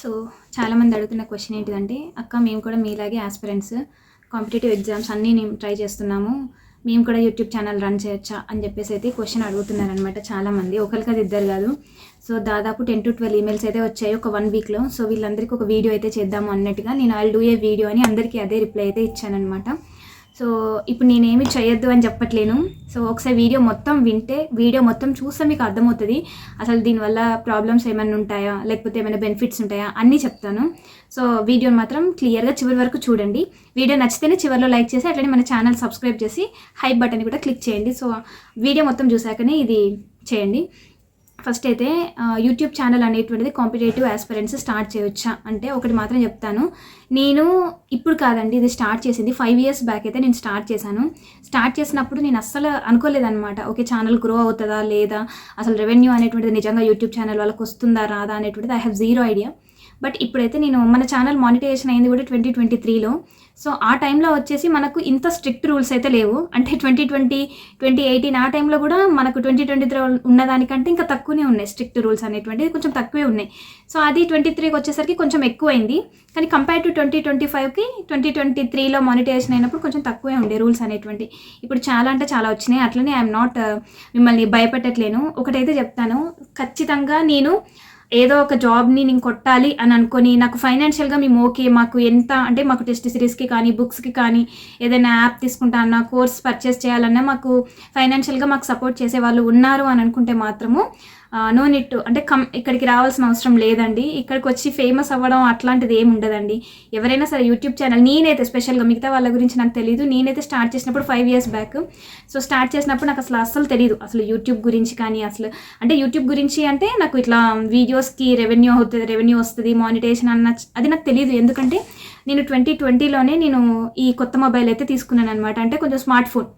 So చాలామంది అడుగుతున్న question ఏంటిదంటే అక్క మేము కూడా మీలాగే ఆస్పిరెంట్స్ కాంపిటేటివ్ ఎగ్జామ్స్ అన్నీ మేము ట్రై చేస్తున్నాము. మేము కూడా యూట్యూబ్ ఛానల్ రన్ చేయొచ్చా? అని చెప్పేసి అయితే క్వశ్చన్ అడుగుతున్నారనమాట చాలామంది. ఒకరికి అది ఇద్దరు కాదు. సో దాదాపు టెన్ టు ట్వెల్వ్ ఈమెయిల్స్ అయితే వచ్చాయి ఒక వన్ వీక్లో సో వీళ్ళందరికీ ఒక వీడియో అయితే చేద్దాము అన్నట్టుగా నేను ఐల్ డూ ఏ వీడియో అని అందరికీ అదే రిప్లై అయితే ఇచ్చానమాట సో ఇప్పుడు నేనేమి చేయొద్దు అని చెప్పట్లేను. సో ఒకసారి వీడియో మొత్తం వింటే వీడియో మొత్తం చూస్తే మీకు అర్థమవుతుంది. అసలు దీనివల్ల ప్రాబ్లమ్స్ ఏమైనా ఉంటాయా? లేకపోతే ఏమైనా బెనిఫిట్స్ ఉంటాయా? అన్నీ చెప్తాను. సో వీడియోని మాత్రం క్లియర్గా చివరి వరకు చూడండి. వీడియో నచ్చితేనే చివరిలో లైక్ చేసి అట్లనే మన ఛానల్ సబ్స్క్రైబ్ చేసి హైప్ బటన్ కూడా క్లిక్ చేయండి. సో వీడియో మొత్తం చూసాకనే ఇది చేయండి. ఫస్ట్ అయితే యూట్యూబ్ ఛానల్ అనేటువంటిది కాంపిటేటివ్ ఆస్పిరెంట్స్ స్టార్ట్ చేయొచ్చా? అంటే ఒకటి మాత్రం చెప్తాను. నేను ఇప్పుడు కాదండి ఇది స్టార్ట్ చేసింది. ఫైవ్ ఇయర్స్ బ్యాక్ అయితే నేను స్టార్ట్ చేశాను. స్టార్ట్ చేసినప్పుడు నేను అస్సలు అనుకోలేదన్నమాట. ఓకే ఛానల్ గ్రో అవుతుందా లేదా? అసలు రెవెన్యూ అనేటువంటిది నిజంగా యూట్యూబ్ ఛానల్ వాళ్ళకి వస్తుందా రాదా అనేటువంటిది I have zero idea but ఇప్పుడైతే నేను మన ఛానల్ మానిటైజేషన్ అయింది కూడా ట్వంటీ ట్వంటీ త్రీలో. సో ఆ టైంలో వచ్చేసి మనకు ఇంత స్ట్రిక్ట్ రూల్స్ అయితే లేవు. అంటే ట్వంటీ ట్వంటీ ట్వంటీ ఎయిటీన్ ఆ టైంలో కూడా మనకు ట్వంటీ ట్వంటీ త్రీ ఉన్నదానికంటే ఇంకా తక్కువనే ఉన్నాయి స్ట్రిక్ట్ రూల్స్ అనేటువంటివి. కొంచెం తక్కువే ఉన్నాయి. సో అది ట్వంటీ త్రీకి వచ్చేసరికి కొంచెం ఎక్కువైంది. కానీ కంపేర్ టు ట్వంటీ ట్వంటీ ఫైవ్కి ట్వంటీ ట్వంటీ త్రీలో మానిటైజేషన్ అయినప్పుడు కొంచెం తక్కువే ఉండే రూల్స్ అనేటువంటి. ఇప్పుడు చాలా అంటే చాలా వచ్చినాయి. అట్లనే ఐఎమ్ నాట్ మిమ్మల్ని భయపెట్టట్లేను. ఒకటైతే చెప్తాను. ఖచ్చితంగా నేను ఏదో ఒక జాబ్ని నేను కొట్టాలి అని అనుకొని నాకు ఫైనాన్షియల్గా మేము ఓకే మాకు ఎంత అంటే మాకు టెస్ట్ సిరీస్కి కానీ బుక్స్కి కానీ ఏదైనా యాప్ తీసుకుంటా అన్న కోర్స్ పర్చేస్ చేయాలన్నా మాకు ఫైనాన్షియల్గా మాకు సపోర్ట్ చేసే వాళ్ళు ఉన్నారు అని అనుకుంటే మాత్రము నో నిట్ అంటే కం ఇక్కడికి రావాల్సిన అవసరం లేదండి. ఇక్కడికి వచ్చి ఫేమస్ అవ్వడం అట్లాంటిది ఏమి ఉండదండి. ఎవరైనా సరే యూట్యూబ్ ఛానల్ నేనైతే స్పెషల్గా మిగతా వాళ్ళ గురించి నాకు తెలియదు నేనైతే స్టార్ట్ చేసినప్పుడు five years back. So start చేసినప్పుడు నాకు అసలు అస్సలు తెలియదు అసలు యూట్యూబ్ గురించి కానీ అసలు అంటే యూట్యూబ్ గురించి అంటే నాకు ఇట్లా వీడియోస్కి రెవెన్యూ అవుతుంది రెవెన్యూ వస్తుంది మానిటేషన్ అన్న అది నాకు తెలియదు ఎందుకంటే నేను ట్వంటీ ట్వంటీలోనే నేను ఈ కొత్త మొబైల్ అయితే తీసుకున్నాను అనమాట అంటే కొంచెం స్మార్ట్ ఫోన్.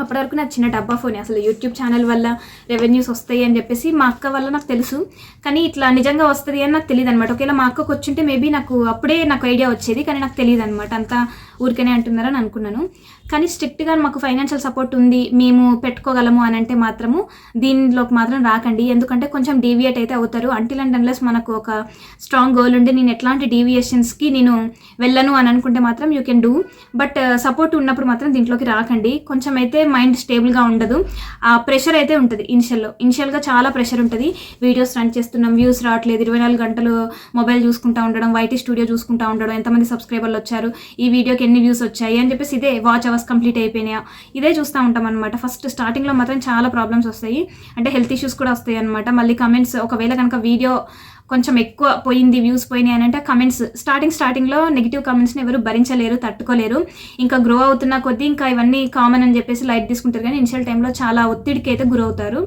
అప్పటి వరకు నాకు చిన్న డబ్బా ఫోన్. అసలు యూట్యూబ్ ఛానల్ వల్ల రెవెన్యూస్ వస్తాయి అని చెప్పేసి మా అక్క వల్ల నాకు తెలుసు. కానీ ఇట్లా నిజంగా వస్తుంది అని నాకు తెలియదు అనమాట ఒకవేళ మా అక్కకు వచ్చింటే మేబీ నాకు అప్పుడే నాకు ఐడియా వచ్చేది. కానీ నాకు తెలియదు అనమాట అంతా ఊరికనే అంటున్నారని అనుకున్నాను. కానీ స్ట్రిక్ట్గా మాకు ఫైనాన్షియల్ సపోర్ట్ ఉంది మేము పెట్టుకోగలము అని అంటే మాత్రము దీనిలోకి మాత్రం రాకండి. ఎందుకంటే కొంచెం డీవియేట్ అయితే అవుతారు. అంటిల్ అండ్ అన్లెస్ మనకు ఒక స్ట్రాంగ్ గోల్ ఉండి నేను ఎట్లాంటి డీవియేషన్స్కి నేను వెళ్ళను అని అనుకుంటే మాత్రం you can do but support ఉన్నప్పుడు మాత్రం దీంట్లోకి రాకండి. కొంచెం అయితే మైండ్ స్టేబుల్గా ఉండదు. ఆ ప్రెషర్ అయితే ఉంటుంది ఇనిషియల్లో ఇనిషియల్గా చాలా ప్రెషర్ ఉంటుంది. వీడియోస్ రన్ చేస్తున్నాం వ్యూస్ రావట్లేదు. ఇరవై నాలుగు గంటలు మొబైల్ చూసుకుంటా ఉండడం వైటీ స్టూడియో చూసుకుంటా ఉండడం ఎంతమంది సబ్స్క్రైబర్లు వచ్చారు ఈ వీడియోకి ఎన్ని వ్యూస్ వచ్చాయి అని చెప్పేసి ఇదే వాచ్ అవర్స్ కంప్లీట్ అయిపోయినాయా. ఇదే చూస్తూ ఉంటాం అనమాట ఫస్ట్ స్టార్టింగ్లో మాత్రం చాలా ప్రాబ్లమ్స్ వస్తాయి. అంటే హెల్త్ ఇష్యూస్ కూడా వస్తాయి అనమాట మళ్ళీ కమెంట్స్ ఒకవేళ కనుక వీడియో కొంచెం ఎక్కువ పోయింది వ్యూస్ పోయినాయి అని అంటే కమెంట్స్ స్టార్టింగ్ స్టార్టింగ్లో నెగిటివ్ కమెంట్స్ని ఎవరు భరించలేరు తట్టుకోలేరు. ఇంకా గ్రో అవుతున్న కొద్దీ ఇంకా ఇవన్నీ కామన్ అని చెప్పేసి లైట్ తీసుకుంటారు. కానీ ఇనిషియల్ టైంలో చాలా ఒత్తిడికి అయితే గురవుతారు.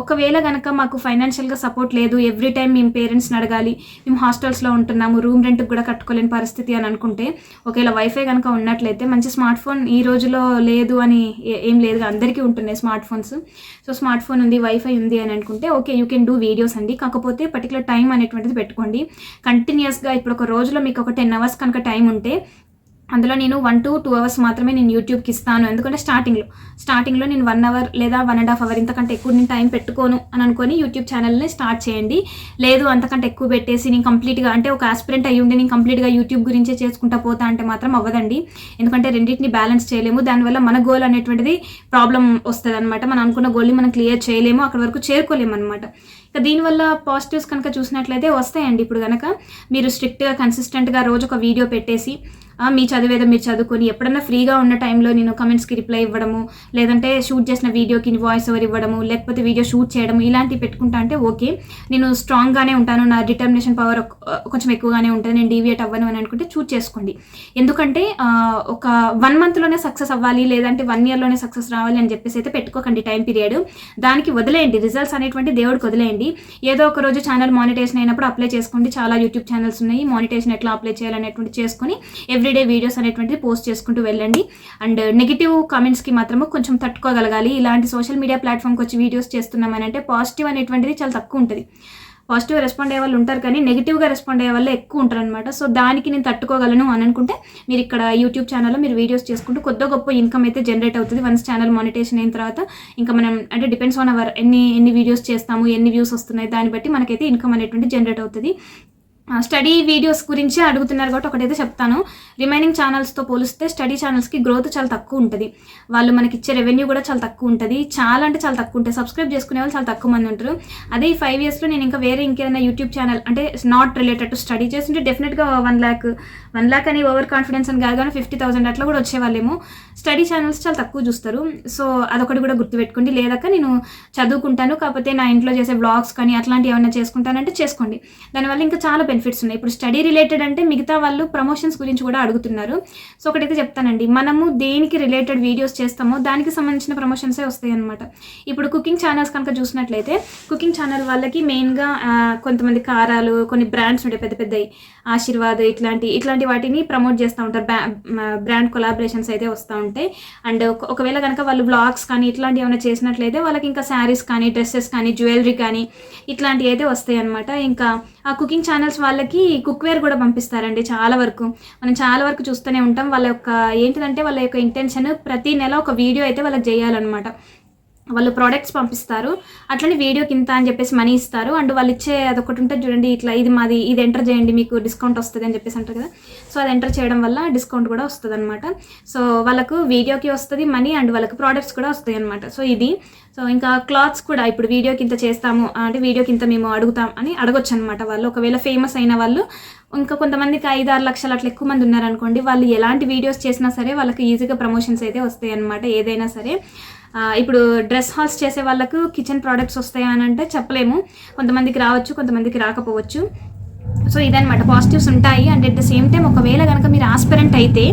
ఒకవేళ కనుక మాకు ఫైనాన్షియల్గా సపోర్ట్ లేదు ఎవ్రీ టైం మేము పేరెంట్స్ని అడగాలి మేము హాస్టల్స్లో ఉంటున్నాము రూమ్ రెంట్కి కూడా కట్టుకోలేని పరిస్థితి అని అనుకుంటే ఒకవేళ వైఫై కనుక ఉన్నట్లయితే మంచి స్మార్ట్ ఫోన్ ఈ రోజులో లేదు అని ఏం లేదు అందరికీ ఉంటున్నాయి smart phones so smart phone ఉంది వైఫై ఉంది అని అనుకుంటే okay you can do videos అండి. కాకపోతే పర్టికులర్ టైం అనేటువంటిది పెట్టుకోండి. కంటిన్యూస్గా ఇప్పుడు ఒక రోజులో మీకు ఒక టెన్ అవర్స్ కనుక టైం ఉంటే అందులో నేను వన్ టు టూ అవర్స్ మాత్రమే నేను యూట్యూబ్కి ఇస్తాను. ఎందుకంటే స్టార్టింగ్లో స్టార్టింగ్లో నేను వన్ అవర్ లేదా వన్ అండ్ హాఫ్ అవర్ ఇంతకంటే ఎక్కువ నేను టైం పెట్టుకోను అని అనుకొని యూట్యూబ్ ఛానల్ని స్టార్ట్ చేయండి. లేదు అంతకంటే ఎక్కువ పెట్టేసి నేను కంప్లీట్గా అంటే ఒక ఆస్పిరెంట్ అయ్యి ఉండి నేను కంప్లీట్గా యూట్యూబ్ గురించే చేసుకుంటా పోతా అంటే మాత్రం అవ్వదండి. ఎందుకంటే రెండింటిని బ్యాలెన్స్ చేయలేము. దానివల్ల మన గోల్ అనేటువంటిది ప్రాబ్లం వస్తుంది అనమాట మనం అనుకున్న గోల్ని మనం క్లియర్ చేయలేము. అక్కడ వరకు చేరుకోలేము అనమాట ఇక దీనివల్ల పాజిటివ్స్ కనుక చూసినట్లయితే వస్తాయండి. ఇప్పుడు కనుక మీరు స్ట్రిక్ట్గా కన్సిస్టెంట్గా రోజు ఒక వీడియో పెట్టేసి మీ చదివేదో మీరు చదువుకొని ఎప్పుడన్నా ఫ్రీగా ఉన్న టైంలో నేను కమెంట్స్కి రిప్లై ఇవ్వడము లేదంటే షూట్ చేసిన వీడియోకి వాయిస్ ఓవర్ ఇవ్వడము లేకపోతే వీడియో షూట్ చేయడము ఇలాంటివి పెట్టుకుంటా అంటే ఓకే. నేను స్ట్రాంగ్గానే ఉంటాను నా డిటర్మినేషన్ పవర్ కొంచెం ఎక్కువగానే ఉంటుంది నేను డీవియేట్ అవ్వను అని అనుకుంటే చూస్ చేసుకోండి. ఎందుకంటే ఒక వన్ మంత్లోనే సక్సెస్ అవ్వాలి లేదంటే వన్ ఇయర్లోనే సక్సెస్ రావాలి అని చెప్పేసి అయితే పెట్టుకోకండి టైం పీరియడ్ దానికి వదిలేయండి రిజల్ట్స్ అనేటువంటి దేవుడికి వదిలేయండి. ఏదో ఒక రోజు ఛానల్ మానిటేషన్ అయినప్పుడు అప్లై చేసుకోండి. చాలా యూట్యూబ్ ఛానల్స్ ఉన్నాయి మానిటేషన్ ఎట్లా అప్లై చేయాలనేటువంటి చేసుకొని ఎవ్రీడే వీడియోస్ అనేటువంటిది పోస్ట్ చేసుకుంటూ వెళ్ళండి. అండ్ నెగిటివ్ కామెంట్స్కి మాత్రము కొంచెం తట్టుకోగలగాలి. ఇలాంటి సోషల్ మీడియా ప్లాట్ఫామ్కి వచ్చి వీడియోస్ చేస్తున్నామని అంటే పాజిటివ్ అనేటువంటిది చాలా తక్కువ ఉంటుంది. పాజిటివ్ రెస్పాండ్ అయ్యే వాళ్ళు ఉంటారు కానీ నెగిటివ్గా రెస్పాండ్ అయ్యే వాళ్ళు ఎక్కువ ఉంటారు అనమాట సో దానికి నేను తట్టుకోగలను అని అనుకుంటే మీరు ఇక్కడ యూట్యూబ్ ఛానల్లో మీరు వీడియోస్ చేసుకుంటూ కొద్ది గొప్ప ఇన్కమ్ అయితే జనరేట్ అవుతుంది. వన్స్ ఛానల్ మానిటేషన్ అయిన తర్వాత ఇంకా మనం అంటే డిపెండ్స్ ఆన్ అవర్ ఎన్ని ఎన్ని వీడియోస్ చేస్తాము ఎన్ని వ్యూస్ వస్తున్నాయి దాన్ని బట్టి మనకైతే ఇన్కమ్ అనేటువంటి జనరేట్ అవుతుంది. స్టడీ వీడియోస్ గురించి అడుగుతున్నారు కాబట్టి ఒకటైతే చెప్తాను. రిమైనింగ్ ఛానల్స్తో పోలిస్తే స్టడీ ఛానల్స్కి గ్రోత్ చాలా తక్కువ ఉంటుంది. వాళ్ళు మనకి ఇచ్చే రెవెన్యూ కూడా చాలా తక్కువ ఉంటుంది. చాలా అంటే చాలా తక్కువ ఉంటుంది సబ్స్క్రైబ్ చేసుకునే వాళ్ళు చాలా తక్కువ మంది ఉంటారు. అదే ఈ ఫైవ్ ఇయర్స్లో నేను ఇంకా వేరే ఇంకేదైనా యూట్యూబ్ ఛానల్ అంటే నాట్ రిలేటెడ్ టు స్టడీ చేస్తుంటే డెఫినెట్గా వన్ ల్యాక్ వన్ ల్యాక్ అని ఓవర్ కాన్ఫిడెన్స్ అని కాదు కానీ ఫిఫ్టీ థౌసండ్ అట్లా కూడా వచ్చేవాళ్ళేమో. స్టడీ ఛానల్స్ చాలా తక్కువ చూస్తారు. సో అదొకటి కూడా గుర్తుపెట్టుకోండి. లేదాక నేను చదువుకుంటాను. కాకపోతే నా ఇంట్లో చేసే బ్లాగ్స్ కానీ అట్లాంటివి ఏమైనా చేసుకుంటానంటే చేసుకోండి. దానివల్ల ఇంకా చాలా బెనిఫిట్స్ ఉన్నాయి. ఇప్పుడు స్టడీ రిలేటెడ్ అంటే మిగతా వాళ్ళు ప్రమోషన్స్ గురించి కూడా అడుగుతున్నారు. సో ఒకటైతే చెప్తానండి. మనము దేనికి రిలేటెడ్ వీడియోస్ చేస్తామో దానికి సంబంధించిన ప్రమోషన్సే వస్తాయి అనమాట ఇప్పుడు కుకింగ్ ఛానల్స్ కనుక చూసినట్లయితే కుకింగ్ ఛానల్ వాళ్ళకి మెయిన్గా కొంతమంది కారాలు కొన్ని బ్రాండ్స్ ఉంటాయి. పెద్ద పెద్దవి ఆశీర్వాద్ ఇట్లాంటి ఇట్లాంటి వాటిని ప్రమోట్ చేస్తూ ఉంటారు. బ్రాండ్ కొలాబరేషన్స్ అయితే వస్తూ ఉంటాయి. అండ్ ఒకవేళ కనుక వాళ్ళు బ్లాగ్స్ కానీ ఇట్లాంటివి ఏమైనా చేసినట్లయితే వాళ్ళకి ఇంకా శారీస్ కానీ డ్రెస్సెస్ కానీ జ్యువెలరీ కానీ ఇట్లాంటివి అయితే వస్తాయి అనమాట ఇంకా కుకింగ్ ఛానల్స్ వాళ్ళకి కుక్వేర్ కూడా పంపిస్తారండి చాలా వరకు. మనం చాలా వరకు చూస్తూనే ఉంటాం. వాళ్ళ యొక్క ఏంటిదంటే వాళ్ళ యొక్క ఇంటెన్షన్ ప్రతి నెల ఒక వీడియో అయితే వాళ్ళకి చేయాలన్నమాట. వాళ్ళు ప్రోడక్ట్స్ పంపిస్తారు. అట్లనే వీడియోకి ఇంత అని చెప్పేసి మనీ ఇస్తారు. అండ్ వాళ్ళు ఇచ్చే అదొకటి ఉంటుంది చూడండి ఇట్లా ఇది మాది ఇది ఎంటర్ చేయండి మీకు డిస్కౌంట్ వస్తుంది అని చెప్పేసి అంటారు కదా. సో అది ఎంటర్ చేయడం వల్ల డిస్కౌంట్ కూడా వస్తుంది అనమాట సో వాళ్ళకు వీడియోకి వస్తుంది మనీ అండ్ వాళ్ళకి ప్రోడక్ట్స్ కూడా వస్తాయి అనమాట సో ఇది. సో ఇంకా క్లాత్స్ కూడా ఇప్పుడు వీడియోకి ఇంత చేస్తాము అంటే వీడియోకి ఇంత మేము అడుగుతాం అని అడగొచ్చు అనమాట వాళ్ళు. ఒకవేళ ఫేమస్ అయిన వాళ్ళు ఇంకా కొంతమందికి ఐదు ఆరు లక్షలు అట్లా ఎక్కువ మంది ఉన్నారనుకోండి వాళ్ళు ఎలాంటి వీడియోస్ చేసినా సరే వాళ్ళకి ఈజీగా ప్రమోషన్స్ అయితే వస్తాయి అనమాట ఏదైనా సరే. ఇప్పుడు డ్రెస్ హాల్స్ చేసే వాళ్ళకు కిచెన్ ప్రోడక్ట్స్ వస్తాయా అని అంటే చెప్పలేము. కొంతమందికి రావచ్చు కొంతమందికి రాకపోవచ్చు. సో ఇదనమాట పాజిటివ్స్ ఉంటాయి. And at the same time ఒకవేళ కనుక మీరు ఆస్పిరెంట్ అయితే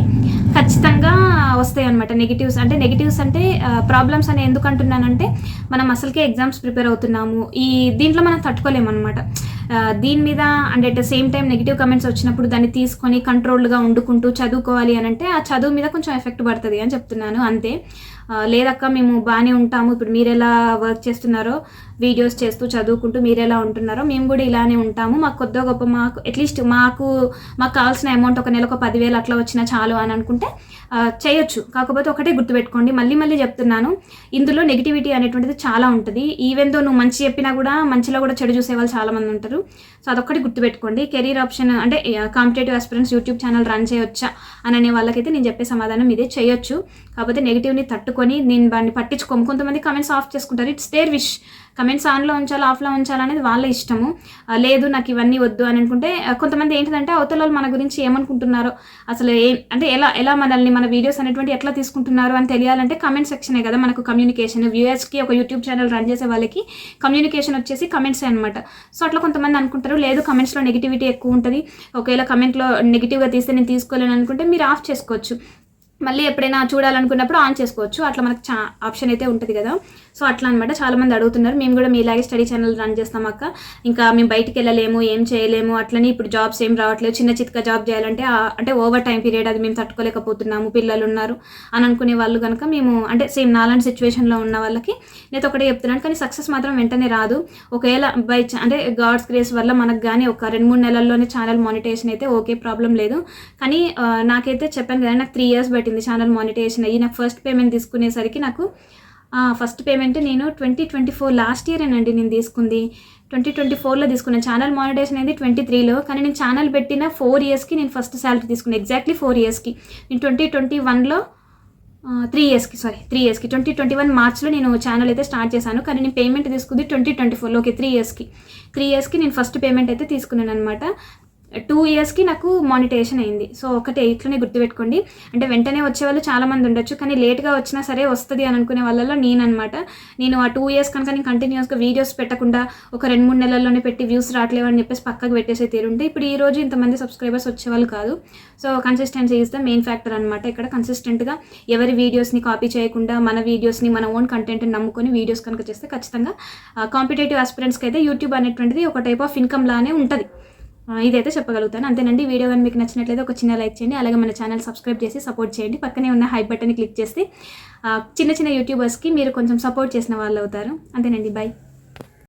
ఖచ్చితంగా వస్తాయి అనమాట నెగిటివ్స్ అంటే నెగిటివ్స్ అంటే ప్రాబ్లమ్స్ అని ఎందుకు అంటున్నానంటే మనం అసలుకే ఎగ్జామ్స్ ప్రిపేర్ అవుతున్నాము. ఈ దీంట్లో మనం తట్టుకోలేము అనమాట దీని మీద and at the same time negative comments వచ్చినప్పుడు దాన్ని తీసుకొని కంట్రోల్డ్గా వండుకుంటూ చదువుకోవాలి అని అంటే ఆ చదువు మీద కొంచెం ఎఫెక్ట్ పడుతుంది అని చెప్తున్నాను. అంతే. లేదక్క మేము బాగానే ఉంటాము. ఇప్పుడు మీరు ఎలా వర్క్ చేస్తున్నారో వీడియోస్ చేస్తూ చదువుకుంటూ మీరు ఎలా ఉంటున్నారో మేము కూడా ఇలానే ఉంటాము. మాకు కొద్దిగా గొప్ప మాకు అట్లీస్ట్ మాకు మాకు కావాల్సిన అమౌంట్ ఒక నెలకు పదివేలు అట్లా వచ్చినా చాలు అని అనుకుంటే చేయొచ్చు. కాకపోతే ఒకటే గుర్తుపెట్టుకోండి. మళ్ళీ మళ్ళీ చెప్తున్నాను. ఇందులో నెగిటివిటీ అనేటువంటిది చాలా ఉంటుంది. ఈవెన్ దో నువ్వు మంచి చెప్పినా కూడా మంచిలో కూడా చెడు చూసే వాళ్ళు చాలామంది ఉంటారు. సో అదొక్కటి గుర్తుపెట్టుకోండి. కెరీర్ ఆప్షన్ అంటే competitive aspirants YouTube channel run చేయొచ్చా అని అనే వాళ్ళకైతే నేను చెప్పే సమాధానం ఇదే. చేయొచ్చు. కాకపోతే నెగిటివ్ని తట్టుకొని నేను దాన్ని పట్టించుకోము. కొంతమంది కమెంట్స్ ఆఫ్ చేసుకుంటారు. ఇట్స్ దేర్ విష్ కమెంట్స్ ఆన్లో ఉంచాలా ఆఫ్లో ఉంచాలా అనేది వాళ్ళ ఇష్టము. లేదు నాకు ఇవన్నీ వద్దు అని అనుకుంటే కొంతమంది ఏంటంటే అవతల వాళ్ళు మన గురించి ఏమనుకుంటున్నారో అసలు ఏ అంటే ఎలా ఎలా మనల్ని మన వీడియోస్ అనేటువంటి ఎట్లా తీసుకుంటున్నారు అని తెలియాలంటే కమెంట్ సెక్షనే కదా మనకు కమ్యూనికేషన్ వ్యూయర్స్కి ఒక యూట్యూబ్ ఛానల్ రన్ చేసే వాళ్ళకి కమ్యూనికేషన్ వచ్చేసి కమెంట్సే అనమాట సో అట్లా కొంతమంది అనుకుంటారు లేదు కమెంట్స్లో నెగిటివిటీ ఎక్కువ ఉంటుంది. ఒకవేళ కమెంట్లో నెగిటివ్గా తీస్తే నేను తీసుకోలేను అనుకుంటే మీరు ఆఫ్ చేసుకోవచ్చు. మళ్ళీ ఎప్పుడైనా చూడాలనుకున్నప్పుడు ఆన్ చేసుకోవచ్చు. అట్లా మనకు చా ఆప్షన్ అయితే ఉంటుంది కదా. సో అట్లా అనమాట చాలామంది అడుగుతున్నారు. మేము కూడా మీలాగే స్టడీ ఛానల్ రన్ చేస్తాం అక్క. ఇంకా మేము బయటికి వెళ్ళలేము ఏం చేయలేము అట్లని ఇప్పుడు జాబ్స్ ఏం రావట్లేదు. చిన్న చిత్క జాబ్ చేయాలంటే అంటే ఓవర్ టైం పీరియడ్ అది మేము తట్టుకోలేకపోతున్నాము పిల్లలు ఉన్నారు అని అనుకునే వాళ్ళు కనుక మేము అంటే సేమ్ నాలాంటి సిచ్యువేషన్లో ఉన్న వాళ్ళకి నేను ఒకటే చెప్తున్నాను. కానీ సక్సెస్ మాత్రం వెంటనే రాదు. ఒకవేళ బై అంటే గాడ్స్ గ్రేస్ వల్ల మనకు కానీ ఒక రెండు మూడు నెలల్లోనే ఛానల్ మానిటేషన్ అయితే ఓకే ప్రాబ్లం లేదు. కానీ నాకైతే చెప్పాను కదా నాకు త్రీ ఇయర్స్ బట్టి పట్టింది ఛానల్ మానిటేషన్ అయ్యి నాకు ఫస్ట్ పేమెంట్ తీసుకునేసరికి నాకు ఫస్ట్ పేమెంట్ నేను twenty twenty four last year అండి నేను తీసుకుంది. ట్వంటీ ట్వంటీ ఫోర్లో తీసుకున్నాను ఛానల్ మానిటేషన్ అనేది ట్వంటీ త్రీలో కానీ నేను ఛానల్ పెట్టిన ఫోర్ ఇయర్స్కి నేను ఫస్ట్ శాలరీ తీసుకున్నాను ఎగ్జాక్ట్లీ ఫోర్ ఇయర్స్కి నేను ట్వంటీ ట్వంటీ వన్లో త్రీ ఇయర్స్కి సారీ త్రీ ఇయర్స్కి ట్వంటీ ట్వంటీ వన్ మార్చ్లో నేను ఛానల్ అయితే స్టార్ట్ చేశాను. కానీ నేను పేమెంట్ తీసుకుంది ట్వంటీ ట్వంటీ ఫోర్లో ఓకే త్రీ ఇయర్స్కి త్రీ ఇయర్స్కి నేను ఫస్ట్ పేమెంట్ అయితే తీసుకున్నాను అనమాట టూ ఇయర్స్కి నాకు మానిటేషన్ అయింది. సో ఒకటే ఇట్లనే గుర్తుపెట్టుకోండి. అంటే వెంటనే వచ్చే వాళ్ళు చాలామంది ఉండొచ్చు కానీ లేట్గా వచ్చినా సరే వస్తుంది అని అనుకునే వాళ్ళలో నేను అనమాట నేను ఆ టూ ఇయర్స్ కనుక నేను కంటిన్యూస్గా వీడియోస్ పెట్టకుండా ఒక రెండు మూడు నెలల్లోనే పెట్టి వ్యూస్ రావట్లేవు అని చెప్పేసి పక్కకు పెట్టేసే తీరుంటే ఇప్పుడు ఈ రోజు ఇంతమంది సబ్స్క్రైబర్స్ వచ్చేవాళ్ళు కాదు. So consistency is the main factor అనమాట ఇక్కడ కన్సిస్టెంట్గా ఎవరి వీడియోస్ని కాపీ చేయకుండా మన వీడియోస్ని మన ఓన్ కంటెంట్ని నమ్ముకొని వీడియోస్ కనుక చేస్తే ఖచ్చితంగా కాంపిటేటివ్ ఆస్పిరెంట్స్కి అయితే యూట్యూబ్ అనేటువంటిది ఒక టైప్ ఆఫ్ ఇన్కమ్ లానే ఉంటుంది. ఇదైతే చెప్పగలుగుతాను. అంతేనండి వీడియో కానీ మీకు నచ్చినట్లయితే ఒక చిన్న లైక్ చేయండి అలాగే మన ఛానల్ సబ్స్క్రైబ్ చేసి సపోర్ట్ చేయండి. పక్కనే ఉన్న హై బటన్ని క్లిక్ చేస్తే చిన్న చిన్న యూట్యూబర్స్కి మీరు కొంచెం సపోర్ట్ చేసిన వాళ్ళు అవుతారు అంతేనండి బాయ్.